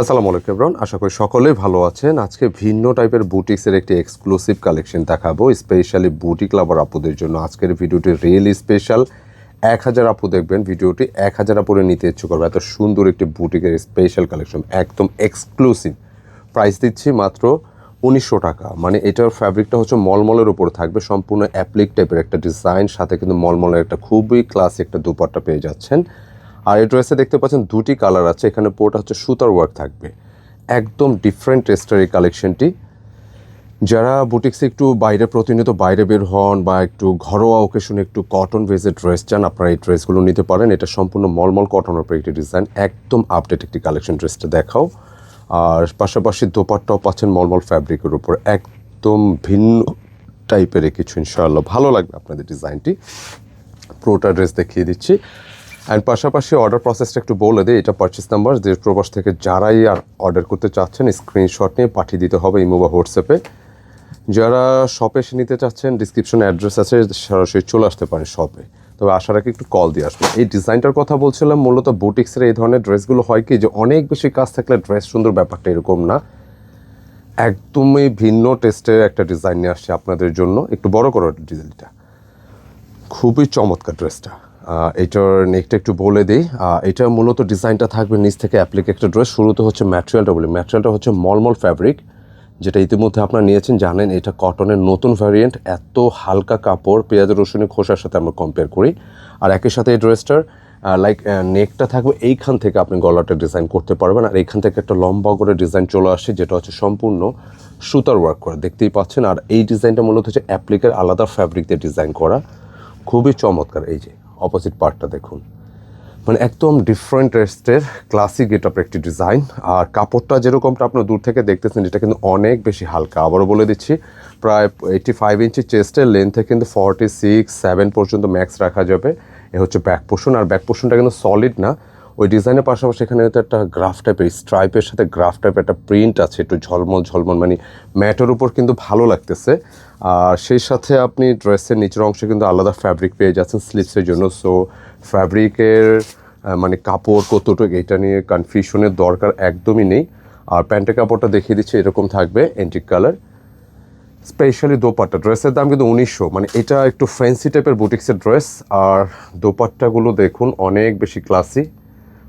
আসসালামু আলাইকুম এভরান আশা করি সকলেই ভালো আছেন। আজকে ভিন্ন টাইপের বুটিক্সের একটি এক্সক্লুসিভ কালেকশন দেখাবো স্পেশালি বুটিক লাভার আপুদের জন্য। আজকের ভিডিওটি রিয়েলি স্পেশাল এক হাজার আপু দেখবেন, ভিডিওটি এক হাজার আপুরে নিতে ইচ্ছুক করবে। এত সুন্দর একটি বুটিকের স্পেশাল কালেকশন একদম এক্সক্লুসিভ প্রাইস দিচ্ছি মাত্র উনিশশো টাকা। মানে এটার ফ্যাব্রিকটা হচ্ছে মলমলের উপর থাকবে। সম্পূর্ণ অ্যাপ্লিক টাইপের একটা ডিজাইন সাথে কিন্তু মলমলের একটা খুবই ক্লাসি একটা দুপাট্টা পেয়ে যাচ্ছেন। আর এই ড্রেসে দেখতে পাচ্ছেন দুটি কালার আছে, এখানে পুরোটা হচ্ছে সুতার ওয়ার্ক থাকবে। একদম ডিফারেন্ট টেস্টের এই কালেকশনটি যারা বুটিক্সে একটু বাইরে প্রতিনিয়ত বাইরে বের হন বা একটু ঘরোয়া ওকেশনে একটু কটন বেজের ড্রেস চান, আপনারা এই ড্রেসগুলো নিতে পারেন। এটা সম্পূর্ণ মলমল কটনের উপর একটি ডিজাইন একদম আপডেট একটি কালেকশন ড্রেসটা দেখাও। আর পাশাপাশি দোপাট্টাও পাচ্ছেন মলমল ফ্যাব্রিকের উপর, একদম ভিন্ন টাইপের কিছু, ইনশাআল্লাহ। ভালো লাগবে আপনাদের ডিজাইনটি পুরোটা ড্রেস দেখিয়ে দিচ্ছি। অ্যান্ড পাশাপাশি অর্ডার প্রসেসটা একটু বলে দিই, এটা পারচেস নাম্বার দেশ প্রবাস থেকে যারাই আর অর্ডার করতে চাচ্ছেন স্ক্রিনশট নিয়ে পাঠিয়ে দিতে হবে ইমো বা হোয়াটসঅ্যাপে। যারা শপে এসে নিতে চাচ্ছেন ডিসক্রিপশনে অ্যাড্রেস আছে, সরাসরি চলে আসতে পারে শপে তবে আসার আগে একটু কল দিয়ে আসবে। এই ডিজাইনটার কথা বলছিলাম, মূলত বুটিক্সের এই ধরনের ড্রেসগুলো হয় কি, যে অনেক বেশি কাজ থাকলে ড্রেস সুন্দর ব্যাপারটা এরকম না। একদমই ভিন্ন টেস্টের একটা ডিজাইন নিয়ে আসছে আপনাদের জন্য, একটু বড় করো ডিজাইনটা খুবই চমৎকার ড্রেসটা এটার নেকটা একটু বলে দিই। এটা মূলত ডিজাইনটা থাকবে নিচ থেকে অ্যাপ্লিক একটা ড্রেস শুরুতে হচ্ছে ম্যাটেরিয়ালটা বলি। ম্যাটেরিয়ালটা হচ্ছে মলমল ফ্যাব্রিক যেটা ইতিমধ্যে আপনারা নিয়েছেন, জানেন, এটা কটনের নতুন ভ্যারিয়েন্ট এত হালকা কাপড়, পেঁয়াজ রসুনের খোসার সাথে আমরা কম্পেয়ার করি। আর একই সাথে এই ড্রেসটার লাইক নেকটা থাকবে এইখান থেকে আপনি গলাটা ডিজাইন করতে পারবেন। আর এইখান থেকে একটা লম্বা করে ডিজাইন চলে আসছে যেটা হচ্ছে সম্পূর্ণ সুতার ওয়ার্ক করা। দেখতেই পাচ্ছেন। আর এই ডিজাইনটা মূলত হচ্ছে অ্যাপ্লিকের আলাদা ফ্যাব্রিক দিয়ে ডিজাইন করা। খুবই চমৎকার। এই যে অপোজিট পার্টটা দেখুন। মানে একদম ডিফারেন্ট টেস্টের ক্লাসিক এটা একটি ডিজাইন আর কাপড়টা যেরকমটা আপনার দূর থেকে দেখতেছেন, এটা কিন্তু অনেক বেশি হালকা। আবারও বলে দিচ্ছি, প্রায় এইটি ফাইভ ইঞ্চি চেস্টের লেন্থে কিন্তু ফর্টি সিক্স সেভেন পর্যন্ত ম্যাক্স রাখা যাবে। এ হচ্ছে ব্যাক পোষণ আর ব্যাক পোষণটা কিন্তু সলিড না। ওই ডিজাইনের পাশাপাশি এখানে হয়তো একটা গ্রাফ টাইপের স্ট্রাইপের সাথে গ্রাফ টাইপের একটা প্রিন্ট আছে, একটু ঝলমল ঝলমল মানে ম্যাটের উপর কিন্তু ভালো লাগতেছে। আর সেই সাথে আপনি ড্রেসের নিচের অংশে কিন্তু আলাদা ফ্যাব্রিক পেয়ে যাচ্ছেন স্লিপসের জন্য। সো ফ্যাব্রিকের মানে কাপড়, কতটুকু এটা নিয়ে কনফিউশনের দরকার একদমই নেই। আর প্যান্টের কাপড়টা দেখিয়ে দিচ্ছে, এরকম থাকবে এন্টিক কালার স্পেশালি দোপাট্টা। ড্রেসের দাম কিন্তু উনিশশো। মানে এটা একটু ফ্যান্সি টাইপের বুটিক্সের ড্রেস আর দোপাট্টাগুলো দেখুন, অনেক বেশি ক্লাসি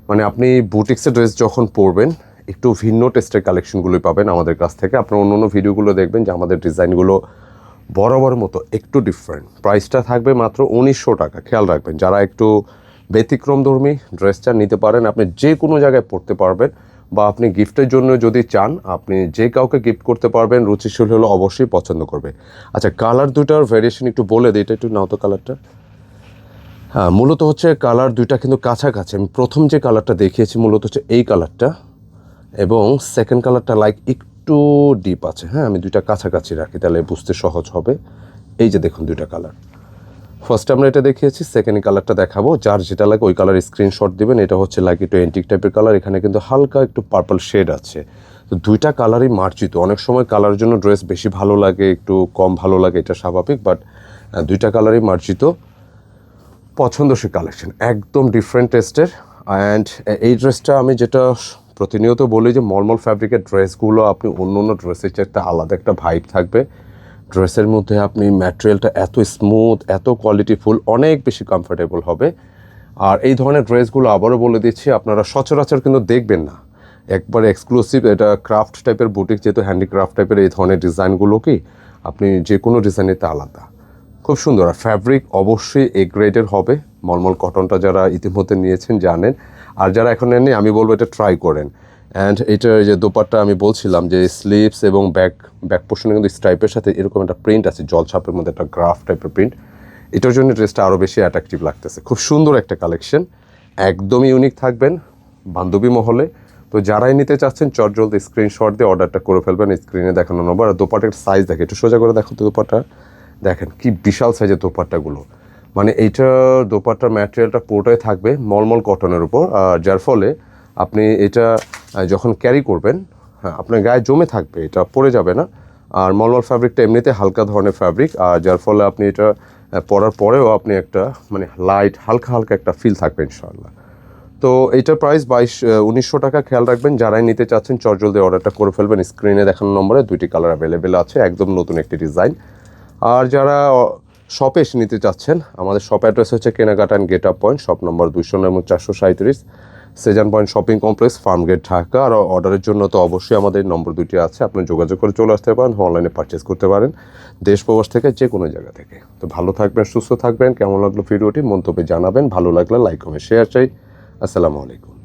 মানে আপনি বুটিক্সের ড্রেস যখন পরবেন, একটু ভিন্ন টেস্টের কালেকশনগুলোই পাবেন আমাদের কাছ থেকে। আপনার অন্য অন্য ভিডিওগুলো দেখবেন যে আমাদের ডিজাইনগুলো বরাবর মতো একটু ডিফারেন্ট প্রাইসটা থাকবে মাত্র উনিশশো টাকা, খেয়াল রাখবেন। যারা একটু ব্যতিক্রমধর্মী ড্রেসটা নিতে পারেন, আপনি যে কোনো জায়গায় পরতে পারবেন বা আপনি গিফটের জন্য যদি চান, আপনি যে কাউকে গিফট করতে পারবেন, রুচিশীল হলে অবশ্যই পছন্দ করবে। আচ্ছা কালার দুটার ভ্যারিয়েশন একটু বলে দিই, এটা একটু নাও তো কালারটা মূলত হচ্ছে কালার দুইটা কিন্তু কাছাকাছি। আমি প্রথম যে কালারটা দেখিয়েছি মূলত হচ্ছে এই কালারটা এবং সেকেন্ড কালারটা লাইক একটু ডিপ আছে। হ্যাঁ আমি দুইটা কাছাকাছি রাখি, তাহলে বুঝতে সহজ হবে। এই যে দেখুন দুইটা কালার ফার্স্ট আমরা এটা দেখিয়েছি সেকেন্ড কালারটা দেখাবো। যার যেটা লাগে ওই কালার স্ক্রিনশট দিবেন। এটা হচ্ছে লাইক একটু এন্টিক টাইপের কালার এখানে কিন্তু হালকা একটু পার্পল শেড আছে। তো দুইটা কালারই মার্জিত। অনেক সময় কালারের জন্য ড্রেস বেশি ভালো লাগে, একটু কম ভালো লাগে, এটা স্বাভাবিক। বাট দুইটা কালারই মার্জিত। পছন্দসই কালেকশন একদম ডিফারেন্ট টেস্টের অ্যান্ড এই ড্রেসটা আমি যেটা প্রতিনিয়ত বলি যে মলমল ফ্যাব্রিকের ড্রেসগুলো আপনি অন্য অন্য ড্রেসের একটা আলাদা একটা ভাইব থাকবে। ড্রেসের মধ্যে আপনি ম্যাটেরিয়ালটা এত স্মুথ এত কোয়ালিটিফুল অনেক বেশি কমফোর্টেবল হবে। আর এই ধরনের ড্রেসগুলো আবারও বলে দিচ্ছি, আপনারা সচরাচর কিন্তু দেখবেন না। একবার এক্সক্লুসিভ এটা ক্রাফট টাইপের বুটিক যেহেতু হ্যান্ডিক্রাফট টাইপের এই ধরনের ডিজাইনগুলো কি, আপনি যে কোনো ডিজাইনেতে আলাদা। খুব সুন্দর। আর ফ্যাব্রিক অবশ্যই এ গ্রেডের হবে। মলমল কটনটা যারা ইতিমধ্যে নিয়েছেন জানেন। আর যারা এখন নেননি, আমি বলব এটা ট্রাই করেন। অ্যান্ড এটার যে দোপাট্টা আমি বলছিলাম যে স্লিভস এবং ব্যাক ব্যাক পোর্শনে কিন্তু স্ট্রাইপের সাথে এরকম একটা প্রিন্ট আছে জলছাপের মধ্যে একটা গ্রাফ টাইপের প্রিন্ট এটার জন্য ড্রেসটা আরও বেশি অ্যাট্রাকটিভ লাগতেছে। খুব সুন্দর একটা কালেকশন একদমই ইউনিক থাকবেন বান্ধবী মহলে। তো যারাই নিতে চাচ্ছেন, চট জলদি স্ক্রিনশট দিয়ে অর্ডারটা করে ফেলবেন স্ক্রিনে দেখানো নম্বর আর দোপাটার সাইজ দেখে, একটু সোজা করে দেখো তো দোপাটা দেখেন কি বিশাল সাইজের দোপাট্টাগুলো। মানে এইটা দোপাট্টার ম্যাটেরিয়ালটা পুরোটাই থাকবে মলমল কটনের উপর, আর যার ফলে আপনি এটা যখন ক্যারি করবেন হ্যাঁ আপনার গায়ে জমে থাকবে, এটা পড়ে যাবে না। আর মলমল ফ্যাব্রিকটা এমনিতে হালকা ধরনের ফ্যাব্রিক আর যার ফলে আপনি এটা পরার পরেও আপনি একটা মানে লাইট হালকা হালকা একটা ফিল থাকবে ইনশাআল্লাহ। তো এইটার প্রাইস বাইশ উনিশশো টাকা, খেয়াল রাখবেন, যারাই নিতে চাচ্ছেন, চটজলদি অর্ডারটা করে ফেলবেন। স্ক্রিনে দেখানো নম্বরে দুইটি কালার অ্যাভেলেবেল আছে, একদম নতুন একটি ডিজাইন আর যারা শপে এসে নিতে চাচ্ছেন, আমাদের শপ অ্যাড্রেস হচ্ছে Kenakata and get up point shop number দুইশো এবং চারশো সাঁত্রিশ Sezan point shopping complex Farmgate Dhaka. আর অর্ডারের জন্য তো অবশ্যই আমাদের নম্বর দুটি আছে, আপনি যোগাযোগ করে চলে আসতে পারেন অনলাইনে পারচেস করতে পারেন, দেশ প্রবাস থেকে যে কোনো জায়গা থেকে। তো ভালো থাকবেন, সুস্থ থাকবেন, কেমন লাগল ভিডিওটি মন্তব্যে জানাবেন, ভালো লাগলে লাইক কমেন্ট শেয়ার চাই। আসসালামু আলাইকুম।